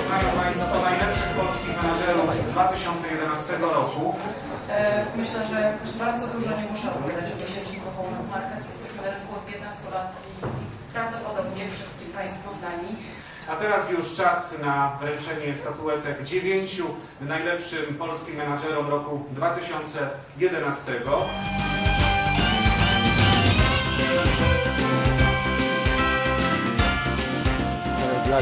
uznają Państwo najlepszych polskich menadżerów 2011 roku. E, Myślę, że jakoś bardzo dużo nie muszę opowiadać o miesięczniku Home Market. Jesteśmy na rynku od 15 lat i prawdopodobnie wszystkim Państwo znani. A teraz już czas na wręczenie statuetek dziewięciu najlepszym polskim menadżerom roku 2011.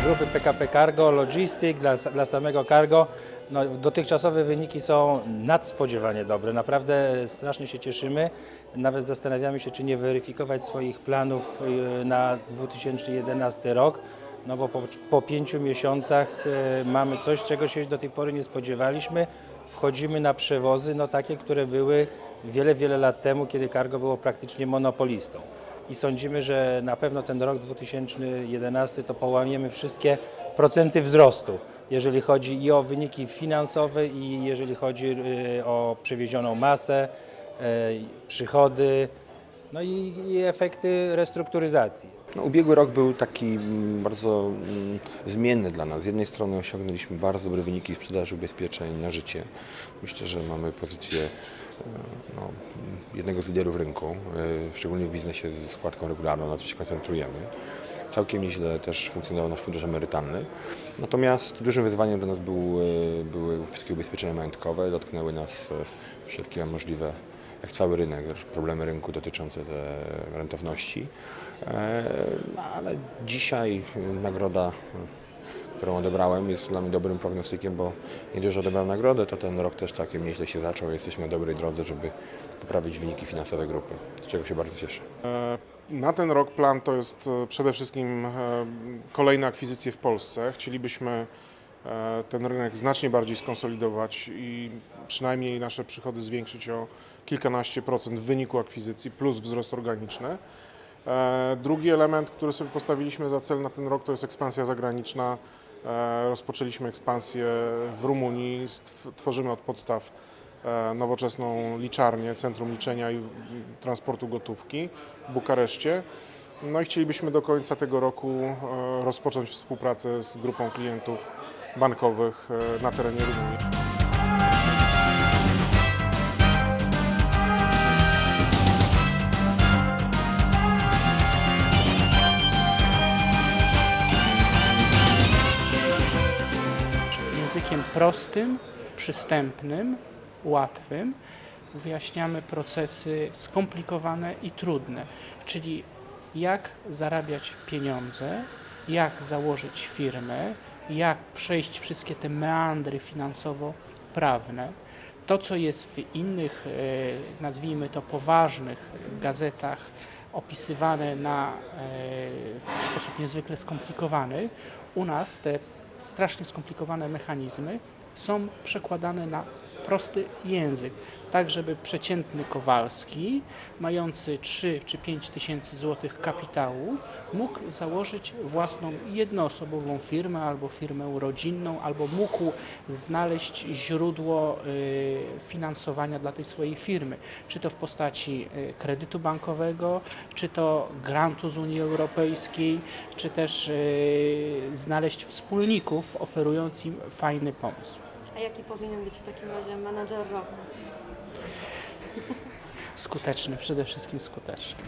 Grupy PKP Cargo, Logistic, dla, dla samego Cargo, no, dotychczasowe wyniki są nadspodziewanie dobre. Naprawdę strasznie się cieszymy. Nawet zastanawiamy się, czy nie weryfikować swoich planów y, na 2011 rok. No bo po, po pięciu miesiącach y, mamy coś, czego się do tej pory nie spodziewaliśmy. Wchodzimy na przewozy, no takie, które były wiele, wiele lat temu, kiedy Cargo było praktycznie monopolistą i sądzimy, że na pewno ten rok 2011 to połamiemy wszystkie procenty wzrostu, jeżeli chodzi i o wyniki finansowe i jeżeli chodzi y, o przewiezioną masę, y, przychody, no i, i efekty restrukturyzacji. No, ubiegły rok był taki mm, bardzo mm, zmienny dla nas. Z jednej strony osiągnęliśmy bardzo dobre wyniki sprzedaży ubezpieczeń na życie. Myślę, że mamy pozycję e, no, jednego z liderów rynku, e, szczególnie w biznesie ze składką regularną, na co się koncentrujemy. Całkiem nieźle też funkcjonował nasz fundusz emerytalny. Natomiast dużym wyzwaniem dla nas był, e, były wszystkie ubezpieczenia majątkowe. Dotknęły nas wszelkie możliwe jak cały rynek, problemy rynku dotyczące rentowności. E, Ale dzisiaj nagroda, którą odebrałem, jest dla mnie dobrym prognostykiem, bo nie że odebrałem nagrodę, to ten rok też całkiem nieźle się zaczął. Jesteśmy na dobrej drodze, żeby poprawić wyniki finansowe grupy, z czego się bardzo cieszę. E, Na ten rok plan to jest e, przede wszystkim kolejne akwizycje w Polsce. Chcielibyśmy ten rynek znacznie bardziej skonsolidować i przynajmniej nasze przychody zwiększyć o kilkanaście procent w wyniku akwizycji plus wzrost organiczny. E, Drugi element, który sobie postawiliśmy za cel na ten rok to jest ekspansja zagraniczna. E, Rozpoczęliśmy ekspansję w Rumunii, tworzymy od podstaw e, nowoczesną liczarnię, centrum liczenia i transportu gotówki w Bukareszcie. No i chcielibyśmy do końca tego roku e, rozpocząć współpracę z grupą klientów bankowych e, na terenie Rumunii. językiem prostym, przystępnym, łatwym wyjaśniamy procesy skomplikowane i trudne, czyli jak zarabiać pieniądze, jak założyć firmę, jak przejść wszystkie te meandry finansowo-prawne. To, co jest w innych, e, nazwijmy to poważnych gazetach, opisywane na, e, w sposób niezwykle skomplikowany, u nas te strasznie skomplikowane mechanizmy są przekładane na prosty język, tak żeby przeciętny Kowalski, mający 3 czy 5 tysięcy złotych kapitału, mógł założyć własną jednoosobową firmę albo firmę rodzinną, albo mógł znaleźć źródło y, finansowania dla tej swojej firmy, czy to w postaci y, kredytu bankowego, czy to grantu z Unii Europejskiej, czy też y, znaleźć wspólników, oferując im fajny pomysł. A jaki powinien być w takim razie menadżer roku? Skuteczny, przede wszystkim skuteczny.